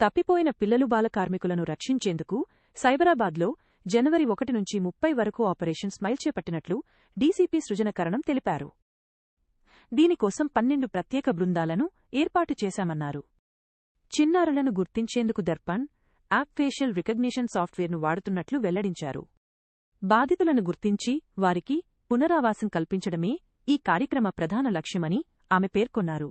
తప్పిపోయిన పిల్లలు బాల కార్మికులను రక్షించేందుకు సైబరాబాద్లో జనవరి ఒకటి నుంచి ముప్పై వరకు ఆపరేషన్ స్మైల్ చేపట్టినట్లు డీసీపీ సృజనకరణం తెలిపారు. దీనికోసం పన్నెండు ప్రత్యేక బృందాలను ఏర్పాటు చేశామన్నారు. చిన్నారులను గుర్తించేందుకు దర్పణ్ యాప్ ఫేషియల్ రికగ్నిషన్ సాఫ్ట్వేర్ను వాడుతున్నట్లు వెల్లడించారు. బాధితులను గుర్తించి వారికి పునరావాసం కల్పించడమే ఈ కార్యక్రమ ప్రధాన లక్ష్యమని ఆమె పేర్కొన్నారు.